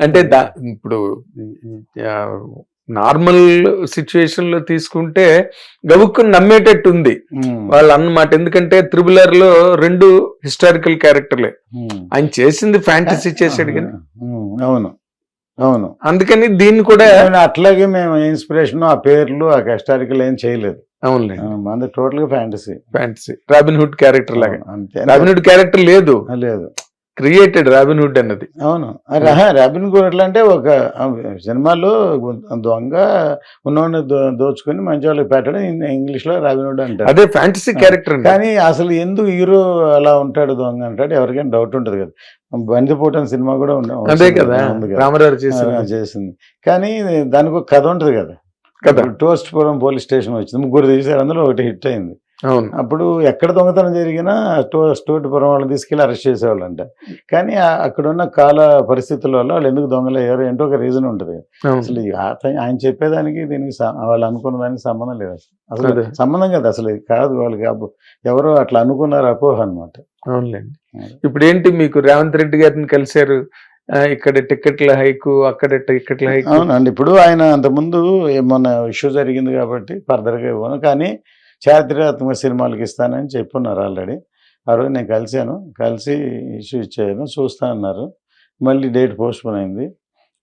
అంటే దా ఇప్పుడు నార్మల్ సిచ్యువేషన్లో తీసుకుంటే గబుక్కుని నమ్మేటట్టు ఉంది వాళ్ళు అన్నమాట ఎందుకంటే త్రిబులర్లో రెండు హిస్టారికల్ క్యారెక్టర్లే. ఆయన చేసింది ఫ్యాంటసీ చేసాడు కానీ అవును. అవును. అందుకని దీన్ని కూడా అట్లాగే మేము ఇన్స్పిరేషన్ ఆ పేర్లు ఆ హిస్టారికల్ ఏం చేయలేదు. అవునులే. మన టోటల్గా fantasy. Fantasy. Robin Hood character లాగా అంతే. రాబిన్ హుడ్ క్యారెక్టర్ లేదు. లేదు. క్రియేటెడ్ రాబిన్ హుడ్ అన్నది. అవును. రాబిన్ గుడ్ ఎట్లా అంటే ఒక సినిమాలో దొంగ ఉన్నవాడిని దోచుకొని మంచి వాళ్ళకి పెట్టడం ఇంగ్లీష్లో రాబిన్ హుడ్ అంటారు. అదే ఫ్యాంటసీ క్యారెక్టర్ కానీ అసలు ఎందుకు హీరో అలా ఉంటాడు దొంగ అంటాడు? ఎవరికైనా డౌట్ ఉంటుంది కదా. బందిపోటు అనే సినిమా కూడా అదే కదా. చేసింది. కానీ దానికి ఒక కథ ఉంటుంది కదా. కదా టోస్ట్ పురం పోలీస్ స్టేషన్ వచ్చింది. ముగ్గురు తీశారు. అందులో ఒకటి హిట్ అయింది. అప్పుడు ఎక్కడ దొంగతనం జరిగినా టో స్టోటిపురం వాళ్ళని తీసుకెళ్ళి అరెస్ట్ చేసేవాళ్ళంట. కానీ ఆ- అక్కడ ఉన్న కాల పరిస్థితుల వల్ల వాళ్ళు ఎందుకు దొంగలు అయ్యారు ఏంటో ఒక రీజన్ ఉంటుంది. అవును. అసలు ఆయన చెప్పేదానికి దీనికి వాళ్ళు అనుకున్న దానికి సంబంధం లేదు. అసలు అసలు. సంబంధం కదా అసలు కాదు వాళ్ళకి. ఎవరో అట్లా అనుకున్నారు అపోహ అనమాట అవునులేండి. ఇప్పుడు ఏంటి మీకు రేవంత్ రెడ్డి గారిని కలిశారు? ఇక్కడ టికెట్ల హైకు అక్కడ టికెట్ల హైకు. అవునండి. ఇప్పుడు ఆయన అంతకుముందు మొన్న ఇష్యూ జరిగింది కాబట్టి ఫర్దర్గా ఇవ్వను. కానీ చారిత్రాత్మక సినిమాలకి ఇస్తానని చెప్పున్నారు ఆల్రెడీ. ఆ రోజు నేను కలిశాను. కలిసి ఇష్యూ ఇచ్చాను. చూస్తా అన్నారు. మళ్ళీ డేట్ పోస్ట్ పోన్ అయింది.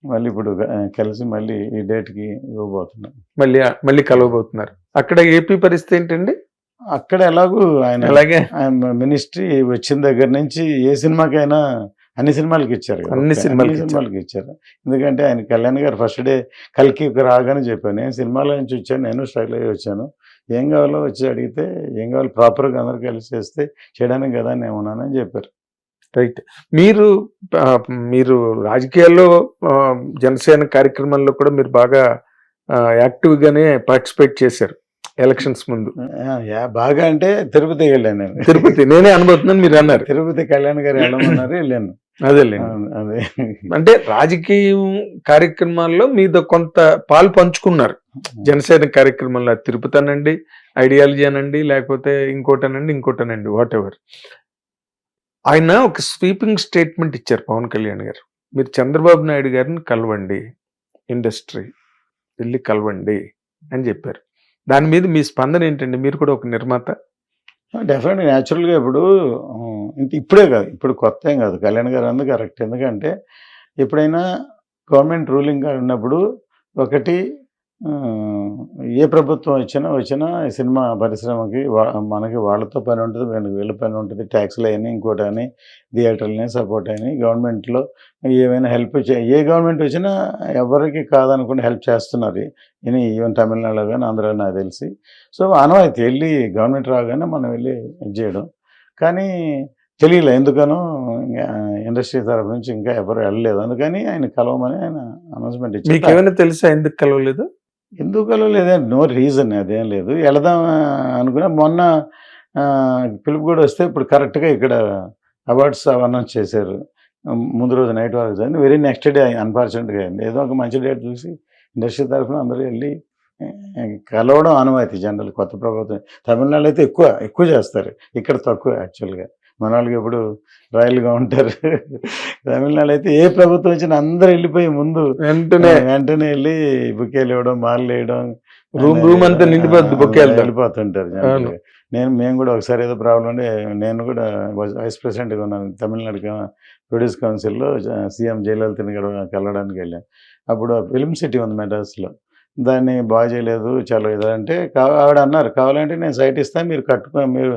మళ్ళీ ఇప్పుడు కలిసి మళ్ళీ ఈ డేట్కి ఇవ్వబోతున్నాం. మళ్ళీ మళ్ళీ కలవబోతున్నారు. అక్కడ ఏపీ పరిస్థితి ఏంటండి? అక్కడ ఎలాగూ ఆయన అలాగే ఆయన మినిస్ట్రీ వచ్చిన దగ్గర నుంచి ఏ సినిమాకైనా అన్ని సినిమాలకి ఇచ్చారు. అన్ని సినిమాలకి ఇచ్చారు. సినిమాలకి ఇచ్చారు. ఎందుకంటే ఆయన కళ్యాణ్ గారు ఫస్ట్ డే కలికి రాగానే చెప్పాను నేను సినిమాల నుంచి వచ్చాను నేను స్ట్రగుల్ అయ్యి వచ్చాను. ఏం కావాలో వచ్చి అడిగితే ఏం కావాలి ప్రాపర్గా అందరు కలిసి చేస్తే చేయడానికి కదా నేను ఉన్నానని చెప్పారు. రైట్ మీరు మీరు రాజకీయాల్లో జనసేన కార్యక్రమాల్లో కూడా మీరు బాగా యాక్టివ్ గానే పార్టిసిపేట్ చేశారు ఎలక్షన్స్ ముందు. బాగా అంటే తిరుపతి వెళ్ళాను నేను. తిరుపతి నేనే అనుభవుతున్నాను మీరు అన్నారు. తిరుపతి కళ్యాణ్ గారు వెళ్ళమన్నారు వెళ్ళాను. ఆ, అదే. అంటే రాజకీయం కార్యక్రమాల్లో మీద కొంత పాలు పంచుకున్నారు. జనసేన కార్యక్రమంలో అది తిరుపతి అనండి ఐడియాలజీ అనండి లేకపోతే ఇంకోటనండి ఇంకోటనండి వాట్ ఎవర్ ఆయన ఒక స్వీపింగ్ స్టేట్మెంట్ ఇచ్చారు పవన్ కళ్యాణ్ గారు. మీరు చంద్రబాబు నాయుడు గారిని కలవండి ఇండస్ట్రీ వెళ్ళి కలవండి అని చెప్పారు. దాని మీద మీ స్పందన ఏంటండి? మీరు కూడా ఒక నిర్మాత? డెఫినెట్గా న్యాచురల్గా ఇప్పుడు ఇంత ఇప్పుడే కాదు ఇప్పుడు కొత్త ఏం కాదు. కళ్యాణ్ గారు అందు కరెక్ట్. ఎందుకంటే ఎప్పుడైనా గవర్నమెంట్ రూలింగ్ ఉన్నప్పుడు ఒకటి ఏ ప్రభుత్వం వచ్చినా వచ్చినా సినిమా పరిశ్రమకి వా- మనకి వాళ్ళతో పని ఉంటుంది వీళ్ళకి వీళ్ళ పని ఉంటుంది. ట్యాక్స్లు అయినా ఇంకోటి అని థియేటర్లని సపోర్ట్ అయినాయి గవర్నమెంట్లో ఏమైనా హెల్ప్ ఏ గవర్నమెంట్ వచ్చినా ఎవరికి కాదనుకుంటే హెల్ప్ చేస్తున్నారు. ఇని ఈవెన్ తమిళనాడులో కానీ ఆంధ్రాలో నాకు తెలిసి. సో అనవాయితీ వెళ్ళి గవర్నమెంట్ రాగానే మనం వెళ్ళి ఇది చేయడం. కానీ తెలియలే. ఎందుకనో ఇండస్ట్రీ తరఫు నుంచి ఇంకా ఎవరు వెళ్ళలేదు. అందుకని ఆయన కలవమని ఆయన అనౌన్స్మెంట్ మీకు ఇచ్చారు. ఏమైనా తెలుసా ఎందుకు కలవలేదు? ఎందుకు కలవలేదే? నో రీజన్ అదేం లేదు. వెళదాం అనుకున్నా మొన్న పిలుపు కూడా వస్తే ఇప్పుడు కరెక్ట్గా ఇక్కడ అవార్డ్స్ అనౌన్స్ చేశారు. ముందు రోజు నైట్ వరకు జరిగింది. వెరీ నెక్స్ట్ డే అన్ఫార్చునేట్గా అయింది. ఏదో ఒక మంచి డేట్ చూసి ఇండస్ట్రీ తరఫున అందరూ వెళ్ళి కలవడం ఆనవాయితీ. జనరల్ కొత్త ప్రభుత్వం తమిళనాడు అయితే ఎక్కువ ఎక్కువ చేస్తారు. ఇక్కడ తక్కువ యాక్చువల్గా మన వాళ్ళకి ఎప్పుడు రాయల్గా ఉంటారు. తమిళనాడు అయితే ఏ ప్రభుత్వం వచ్చినా అందరూ వెళ్ళిపోయి ముందు వెంటనే వెంటనే వెళ్ళి బుకేలు ఇవ్వడం మాలలు వేయడం రూమ్ రూమ్ అంతా నిండిపోద్ది బొకేలతో వెళ్ళిపోతుంటారు. నేను మేము కూడా ఒకసారి ఏదో ప్రాబ్లం ఉంటే నేను కూడా వైస్ ప్రెసిడెంట్గా ఉన్నాను. తమిళనాడు ప్రొడ్యూస్ కౌన్సిల్లో సీఎం జయలలితని కూడా కలవడానికి వెళ్ళాను. అప్పుడు ఫిల్మ్ సిటీ ఉంది మెడ్రాస్లో. దాన్ని బాగా చేయలేదు చాలా ఇది అంటే ఆవిడ అన్నారు కావాలంటే నేను సైట్ ఇస్తాను మీరు కట్టుకో మీరు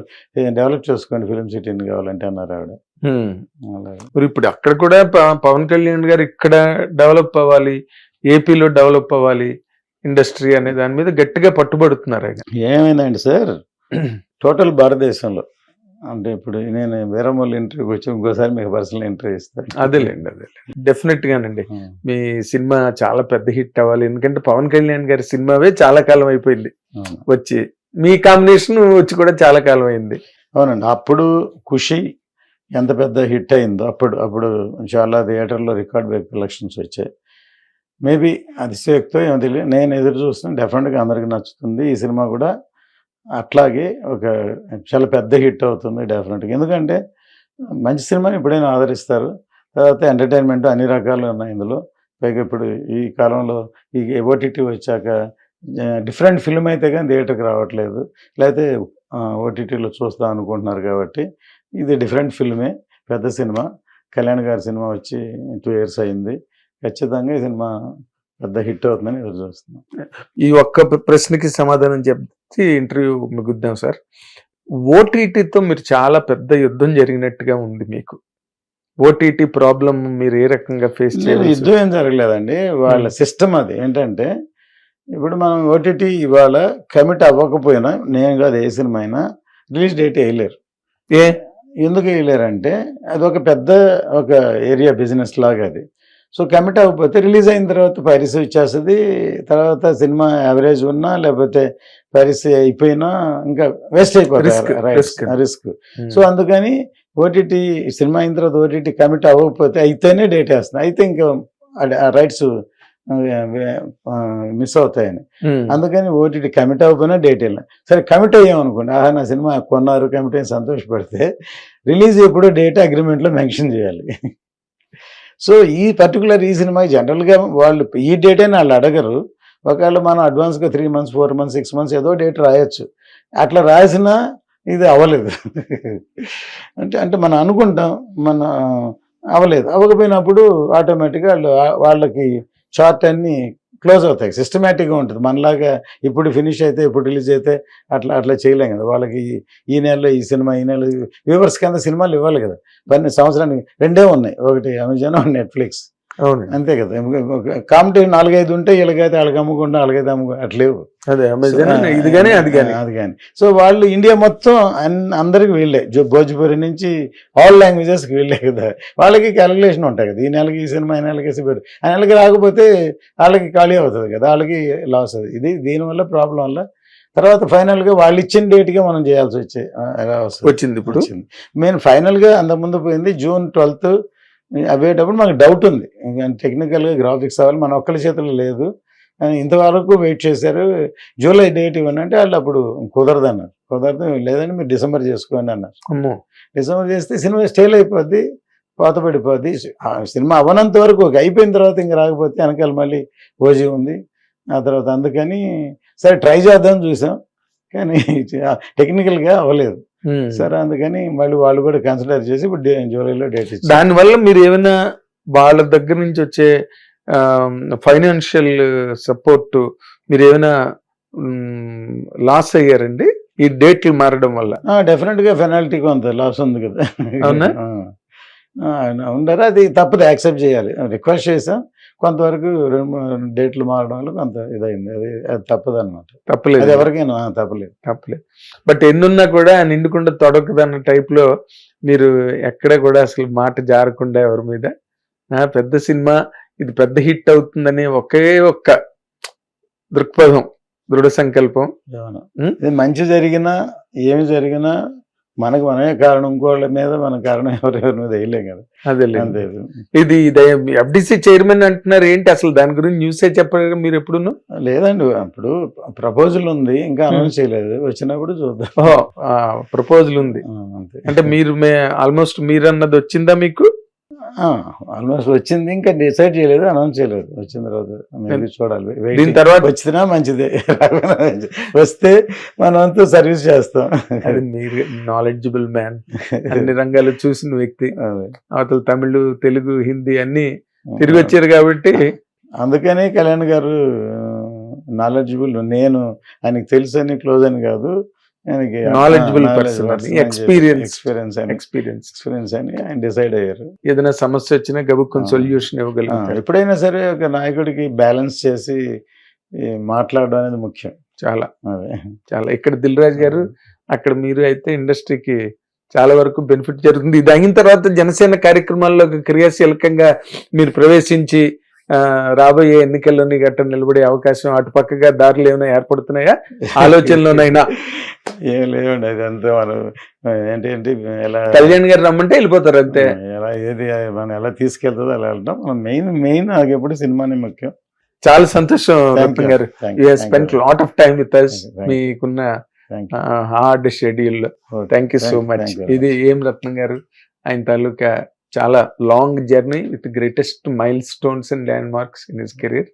డెవలప్ చేసుకోండి ఫిల్మ్ సిటీని కావాలంటే అన్నారు ఆవిడ. మరి ఇప్పుడు అక్కడ కూడా పవన్ కళ్యాణ్ గారు ఇక్కడ డెవలప్ అవ్వాలి ఏపీలో డెవలప్ అవ్వాలి ఇండస్ట్రీ అనే దాని మీద గట్టిగా పట్టుబడుతున్నారు ఆయన ఏమైందండి సార్? టోటల్ భారతదేశంలో అంటే ఇప్పుడు నేను వీరమల్లి ఇంటర్వ్యూకి వచ్చి ఇంకోసారి మీకు పర్సనల్ ఇంటర్వ్యూ ఇస్తాను. అదేలేండి అదేలేండి. డెఫినెట్ గానండి. మీ సినిమా చాలా పెద్ద హిట్ అవ్వాలి. ఎందుకంటే పవన్ కళ్యాణ్ గారి సినిమావే చాలా కాలం అయిపోయింది. వచ్చి మీ కాంబినేషన్ వచ్చి కూడా చాలా కాలం అయింది. అవునండి. అప్పుడు ఖుషి ఎంత పెద్ద హిట్ అయిందో అప్పుడు అప్పుడు చాలా థియేటర్లో రికార్డ్ బ్రేక్ కలెక్షన్స్ వచ్చాయి. మేబీ అతిశయోక్తో ఏమో తెలియదు. నేను ఎదురు చూస్తున్నా డెఫినెట్గా అందరికి నచ్చుతుంది. ఈ సినిమా కూడా అట్లాగే ఒక చాలా పెద్ద హిట్ అవుతుంది డెఫినెట్గా. ఎందుకంటే మంచి సినిమాని ఎప్పుడైనా ఆదరిస్తారు. తర్వాత ఎంటర్టైన్మెంట్ అన్ని రకాలు ఉన్నాయి ఇందులో. పైగా ఇప్పుడు ఈ కాలంలో ఈ ఓటీటీ వచ్చాక డిఫరెంట్ ఫిల్మ్ అయితే కానీ థియేటర్కి రావట్లేదు. లేకపోతే ఓటీటీలో చూస్తాం అనుకుంటున్నారు కాబట్టి ఇది డిఫరెంట్ ఫిల్మే పెద్ద సినిమా. కళ్యాణ్ గారి సినిమా వచ్చి టూ ఇయర్స్ అయింది. ఖచ్చితంగా ఈ సినిమా పెద్ద హిట్ అవుతుందని ఎదురు చూస్తున్నాం. ఈ ఒక్క ప్రశ్నకి సమాధానం చెప్తే ఇంటర్వ్యూ ముగిద్దాం సార్. ఓటీటీతో మీరు చాలా పెద్ద యుద్ధం జరిగినట్టుగా ఉంది మీకు. ఓటీటీ ప్రాబ్లం మీరు ఏ రకంగా ఫేస్ చేయాలి యుద్ధం ఏం జరగలేదండి. వాళ్ళ. సిస్టమ్ అది. ఏంటంటే ఇప్పుడు మనం ఓటీటీ ఇవాళ కమిట్ అవ్వకపోయినా నేను కాదు ఏ సినిమా అయినా రిలీజ్ డేట్ వేయలేరు. ఏ? ఎందుకు వేయలేరంటే అది ఒక పెద్ద ఒక ఏరియా బిజినెస్ లాగా అది. సో కమిట్ అవ్వకపోతే రిలీజ్ అయిన తర్వాత పైరసీ వచ్చేస్తుంది. తర్వాత సినిమా యావరేజ్ ఉన్నా లేకపోతే పైరసీ అయిపోయినా ఇంకా వేస్ట్ అయిపోతుంది. రిస్క్ సో అందుకని ఓటీటీ సినిమా అయిన తర్వాత ఓటీటీ కమిట్ అవ్వకపోతే అయితేనే డేట్ వేస్తుంది అయితే ఇంకా రైట్స్ మిస్ అవుతాయని. ఉమ్, అందుకని ఓటీటీ కమిట్ అవ్వకపోయినా డేట్ వెళ్ళాం సరే కమిట్ అయ్యాం అనుకోండి ఆహా నా సినిమా కొన్నారు కమిట్ అయ్యి సంతోషపడితే రిలీజ్ ఎప్పుడో డేట్ అగ్రిమెంట్లో మెన్షన్ చేయాలి. సో ఈ పర్టికులర్ ఈ సినిమా జనరల్గా వాళ్ళు ఈ డేట్ అని వాళ్ళు అడగరు. ఒకవేళ మనం అడ్వాన్స్గా three months four months six months ఏదో డేట్ రాయొచ్చు. అట్లా రాసినా ఇది అవ్వలేదు. అంటే అంటే మనం అనుకుంటాం మన అవ్వలేదు. అవ్వకపోయినప్పుడు ఆటోమేటిక్గా వాళ్ళు వాళ్ళకి షార్ట్ అన్ని క్లోజ్ అవుతాయి సిస్టమేటిక్గా ఉంటుంది. మనలాగా ఇప్పుడు ఫినిష్ అయితే ఇప్పుడు రిలీజ్ అయితే అట్లా అట్లా చేయలేం కదా. వాళ్ళకి ఈ- నెలలో ఈ సినిమా ఈ నెల వ్యూవర్స్ కింద సినిమాలు ఇవ్వాలి కదా. పన్నెండు సంవత్సరానికి రెండే ఉన్నాయి. ఒకటి అమెజాన్ ఒకటి నెట్ఫ్లిక్స్. అంతే కదా. కాంపిటేటివ్ నాలుగైదు ఉంటే వీళ్ళకైతే వాళ్ళకి అమ్ముకుంటా వాళ్ళకైతే అమ్ముకు అట్లేవు ఇది కానీ అది కానీ. అది కానీ. సో వాళ్ళు ఇండియా మొత్తం అందరికి వీళ్ళే. భోజ్పురి నుంచి ఆల్ లాంగ్వేజెస్కి వీళ్ళే కదా. వాళ్ళకి క్యాలిక్యులేషన్ ఉంటాయి కదా. ఈ నెలకి ఈ సినిమా ఈ నెలకి వేసి పెట్టు ఆ నెలకి రాకపోతే వాళ్ళకి ఖాళీ అవుతుంది కదా. వాళ్ళకి లాస్ అవుతుంది ఇది దీనివల్ల ప్రాబ్లం వల్ల తర్వాత ఫైనల్గా వాళ్ళు ఇచ్చిన డేట్గా మనం చేయాల్సి వచ్చే వచ్చింది ఇప్పుడు. వచ్చింది. మేము ఫైనల్గా అంతకుముందు పోయింది జూన్ ట్వెల్త్ అవేటప్పుడు మాకు డౌట్ ఉంది. టెక్నికల్గా గ్రాఫిక్స్ అవ్వాలి మన ఒక్కరి చేతిలో లేదు. ఇంతవరకు వెయిట్ చేశారు. జూలై డేట్ ఇవ్వండి అంటే వాళ్ళు అప్పుడు కుదరదు అన్నారు కుదరదు లేదండి మీరు డిసెంబర్ చేసుకోండి అన్నారు. డిసెంబర్ చేస్తే సినిమా స్టేల్ అయిపోద్ది పాత పడిపోద్ది. ఆ సినిమా అవనంత వరకు ఒక అయిపోయిన తర్వాత ఇంక రాకపోతే వెనకాల మళ్ళీ ఓజీ ఉంది. ఆ తర్వాత అందుకని సరే ట్రై చేద్దాం చూసాం. కానీ టెక్నికల్గా అవ్వలేదు. సరే అందుకని మళ్ళీ వాళ్ళు కూడా కన్సిడర్ చేసి ఇప్పుడు జూలైలో డేట్ ఇచ్చారు. దానివల్ల మీరు ఏమైనా వాళ్ళ దగ్గర నుంచి వచ్చే ఫైనాన్షియల్ సపోర్ట్ మీరు ఏమైనా లాస్ అయ్యారండి? ఈ డేట్లు మారడం వల్ల? డెఫినెట్గా పెనాల్టీ కొంత లాస్ ఉంది కదా. అవునా? ఉండరు అది తప్పదు యాక్సెప్ట్ చేయాలి. రిక్వెస్ట్ చేసాం కొంతవరకు డేట్లు మారడం వల్ల కొంత ఇదైంది అది అది తప్పదు అనమాట తప్పలేదు. అది ఎవరికైనా తప్పలేదు. తప్పలేదు. బట్ ఎన్నున్నా కూడా నిండుకుండా తొడకదన్న టైప్లో మీరు ఎక్కడ కూడా అసలు మాట జారకుండా ఎవరి మీద పెద్ద సినిమా ఇది పెద్ద హిట్ అవుతుందనే ఒకే ఒక్క దృక్పథం దృఢ సంకల్పం. మంచి జరిగినా ఏమి జరిగినా మనకు మనమే కారణం ఇంకోళ్ళ మీద మన కారణం ఎవరెవరి మీద వేయలేం కదా. అదే అంతే. ఇది ఎఫ్డిసి చైర్మన్ అంటున్నారు ఏంటి అసలు దాని గురించి న్యూసే చెప్పారు మీరు ఎప్పుడును? లేదండి అప్పుడు ప్రపోజల్ ఉంది ఇంకా అనౌన్స్ చేయలేదు. వచ్చినప్పుడు చూద్దాం. ప్రపోజల్ ఉంది. అంటే మీరు ఆల్మోస్ట్ మీరు అన్నది వచ్చిందా మీకు? ఆల్మోస్ట్ వచ్చింది. ఇంకా డిసైడ్ చేయలేదు అనౌన్స్ చేయలేదు. వచ్చిన తర్వాత చూడాలి. దీని తర్వాత వచ్చినా మంచిదే. వస్తే మనమంతా సర్వీస్ చేస్తాం. అది మీరు నాలెడ్జబుల్ మ్యాన్ అన్ని రంగాలు చూసిన వ్యక్తి. అవతల తమిళ్ తెలుగు హిందీ అన్ని తిరిగి వచ్చారు కాబట్టి. అందుకనే కళ్యాణ్ గారు నాలెడ్జబుల్ నేను ఆయనకి తెలుసు అని క్లోజ్ అని కాదు. అని, experience. ఎక్స్పీరియన్స్ అని. ఎక్స్పీరియన్స్ ఎక్స్పీరియన్స్ అని ఆయన డిసైడ్ అయ్యారు. ఏదైనా సమస్య వచ్చినా గబుక్కుని. సొల్యూషన్ ఇవ్వగలుగుతారు ఎప్పుడైనా సరే ఒక నాయకుడికి బ్యాలెన్స్ చేసి మాట్లాడడం అనేది ముఖ్యం. చాలా. అదే. చాలా. ఇక్కడ దిల్ రాజు గారు అక్కడ మీరు అయితే ఇండస్ట్రీకి చాలా వరకు బెనిఫిట్ జరుగుతుంది. ఇది అయిన తర్వాత జనసేన కార్యక్రమాల్లో క్రియాశీలకంగా మీరు ప్రవేశించి రాబోయే ఎన్నికల్లోని గట్ట నిలబడే అవకాశం అటు పక్కగా దారులు ఏమైనా ఏర్పడుతున్నాయా? ఆలోచనలోనైనా. ఏం లేవండి అది అంతా మనం ఏంటి ఏంటి ఎలా కళ్యాణ్ గారు రమ్మంటే వెళ్ళిపోతారు అంతే. ఎలా ఏది మనం ఎలా తీసుకెళ్తుందో అలా వెళ్తాం. మనం మెయిన్ మెయిన్ నాకు ఎప్పుడు సినిమానే ముఖ్యం. చాలా సంతోషం Ratna. Garu. You. Lot of time with us. మీకున్న. Hard schedule. Thank you so much. ఇది ఏం రత్నం గారు? ఆయన తాలూకా చాలా long journey with greatest milestones and landmarks in his career